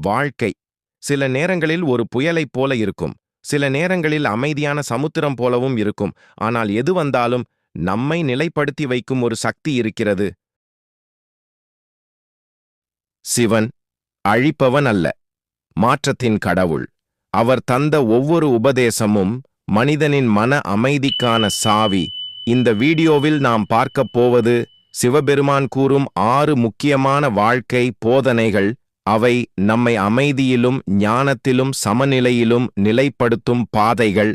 வாழ்க்கை. சில நேரங்களில் ஒரு புயலைப் போல இருக்கும். சில நேரங்களில் அமைதியான சமுத்திரம் போலவும் இருக்கும். ஆனால் எது வந்தாலும் நம்மை நிலைப்படுத்தி வைக்கும் ஒரு சக்தி இருக்கிறது. சிவன் அழிப்பவன் அல்ல. மாற்றத்தின் கடவுள். அவர் தந்த ஒவ்வொரு உபதேசமும் மனிதனின் மன அமைதிக்கான சாவி. இந்த வீடியோவில் நாம் பார்க்கப் போவது சிவபெருமான் கூறும் ஆறு முக்கியமான வாழ்க்கை போதனைகள் அவை நம்மை அமைதியிலும் ஞானத்திலும் சமநிலையிலும் நிலைப்படுத்தும் பாதைகள்.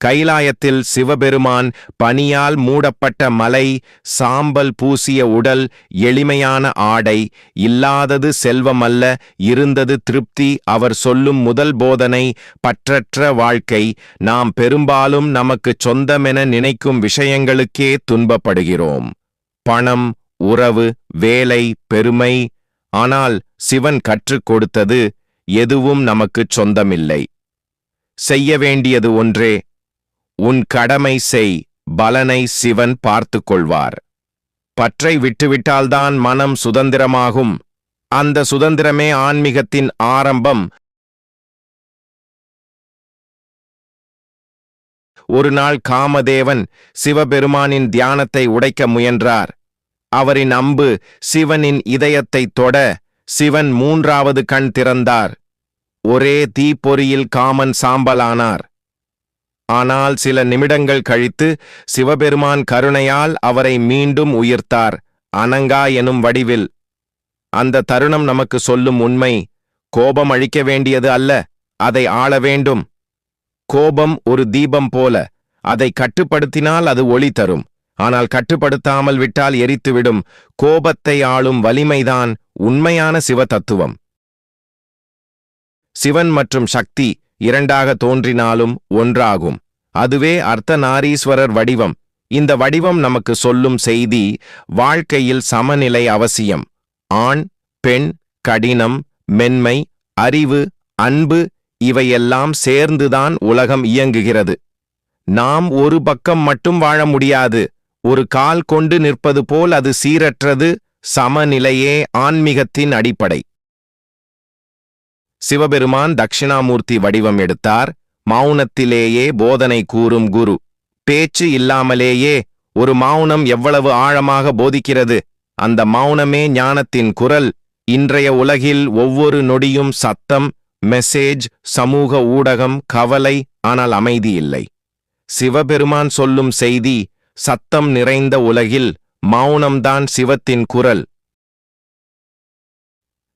கைலாயத்தில் சிவபெருமான் பனியால் மூடப்பட்ட மலை சாம்பல் பூசிய உடல் எளிமையான ஆடை இல்லாதது செல்வமல்ல இருந்தது திருப்தி அவர் சொல்லும் முதல் போதனை பற்றற்ற வாழ்க்கை நாம் பெரும்பாலும் நமக்குச் சொந்தமென நினைக்கும் விஷயங்களுக்கே துன்பப்படுகிறோம். பணம் உறவு வேலை பெருமை ஆனால் சிவன் கற்றுக் கொடுத்தது எதுவும் நமக்குச் சொந்தமில்லை. செய்ய வேண்டியது ஒன்றே உன் கடமை செய் பலனை சிவன் பார்த்துக் கொள்வார். பற்றை விட்டுவிட்டால்தான் மனம் சுதந்திரமாகும். அந்த சுதந்திரமே ஆன்மீகத்தின் ஆரம்பம். ஒரு நாள் காமதேவன் சிவபெருமானின் தியானத்தை உடைக்க முயன்றார். அவரின் அம்பு சிவனின் இதயத்தைத் தொட சிவன் மூன்றாவது கண் திறந்தார். ஒரே தீப்பொறியில் காமன் சாம்பலானார். ஆனால் சில நிமிடங்கள் கழித்து சிவபெருமான் கருணையால் அவரை மீண்டும் உயிர்த்தார். அனங்கா எனும் வடிவில். அந்த தருணம் நமக்கு சொல்லும் உண்மை. கோபம் அழிக்க வேண்டியது அல்ல அதை ஆள வேண்டும். கோபம் ஒரு தீபம் போல அதை கட்டுப்படுத்தினால் அது ஒளி தரும். ஆனால் கட்டுப்படுத்தாமல் விட்டால் எரித்துவிடும். கோபத்தை ஆளும் வலிமைதான் உண்மையான சிவ தத்துவம் சிவன் மற்றும் சக்தி இரண்டாக தோன்றினாலும் ஒன்றாகும். அதுவே அர்த்தநாரீஸ்வரர் வடிவம். இந்த வடிவம் நமக்கு சொல்லும் செய்தி வாழ்க்கையில் சமநிலை அவசியம். ஆண் பெண் கடினம் மென்மை அறிவு அன்பு இவையெல்லாம் சேர்ந்துதான் உலகம் இயங்குகிறது. நாம் ஒரு பக்கம் மட்டும் வாழ முடியாது. ஒரு கால் கொண்டு நிற்பது போல் அது சீரற்றது சமநிலையே ஆன்மீகத்தின் அடிப்படை. சிவபெருமான் தட்சிணாமூர்த்தி வடிவம் எடுத்தார் மௌனத்திலேயே போதனை கூறும் குரு. பேச்சு இல்லாமலேயே ஒரு மௌனம் எவ்வளவு ஆழமாக போதிக்கிறது அந்த மௌனமே ஞானத்தின் குரல். இன்றைய உலகில் ஒவ்வொரு நொடியும் சத்தம் மெசேஜ் சமூக ஊடகம் கவலை ஆனால் அமைதி இல்லை. சிவபெருமான் சொல்லும் செய்தி சத்தம் நிறைந்த உலகில் மௌனம்தான் சிவத்தின் குரல்.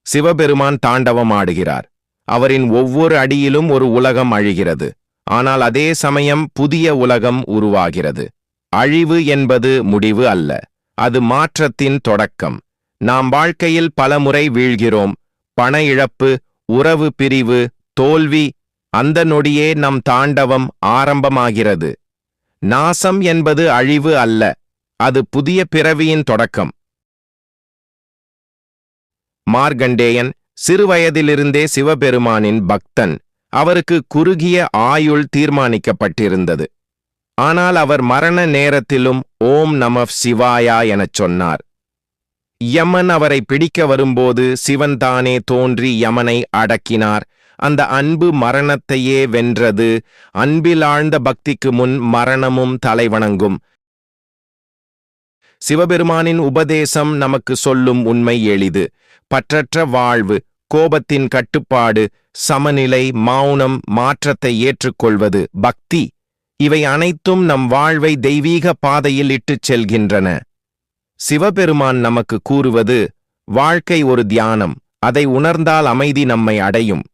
சிவபெருமான் தாண்டவம் ஆடுகிறார். அவரின் ஒவ்வொரு அடியிலும் ஒரு உலகம் அழிகிறது. ஆனால் அதே சமயம் புதிய உலகம் உருவாகிறது. அழிவு என்பது முடிவு அல்ல. அது மாற்றத்தின் தொடக்கம். நாம் வாழ்க்கையில் பலமுறை வீழ்கிறோம். பண இழப்பு உறவு பிரிவு தோல்வி அந்த நொடியே நம் தாண்டவம் ஆரம்பமாகிறது. நாசம் என்பது அழிவு அல்ல. அது புதிய பிறவியின் தொடக்கம். மார்கண்டேயன் சிறுவயதிலிருந்தே சிவபெருமானின் பக்தன். அவருக்கு குறுகிய ஆயுள் தீர்மானிக்கப்பட்டிருந்தது. ஆனால் அவர் மரண நேரத்திலும் ஓம் நம சிவாயா எனச் சொன்னார். யமன் அவரை பிடிக்க வரும்போது சிவன் தானே தோன்றி யமனை அடக்கினார். அந்த அன்பு மரணத்தையே வென்றது. அன்பில் ஆழ்ந்த பக்திக்கு முன் மரணமும் தலைவணங்கும். சிவபெருமானின் உபதேசம் நமக்கு சொல்லும் உண்மை எளிது. பற்றற்ற வாழ்வு கோபத்தின் கட்டுப்பாடு சமநிலை மௌனம் மாற்றத்தை ஏற்றுக்கொள்வது பக்தி இவை அனைத்தும் நம் வாழ்வை தெய்வீக பாதையில் இட்டுச் செல்கின்றன. சிவபெருமான் நமக்கு கூறுவது வாழ்க்கை ஒரு தியானம் அதை உணர்ந்தால் அமைதி நம்மை அடையும்.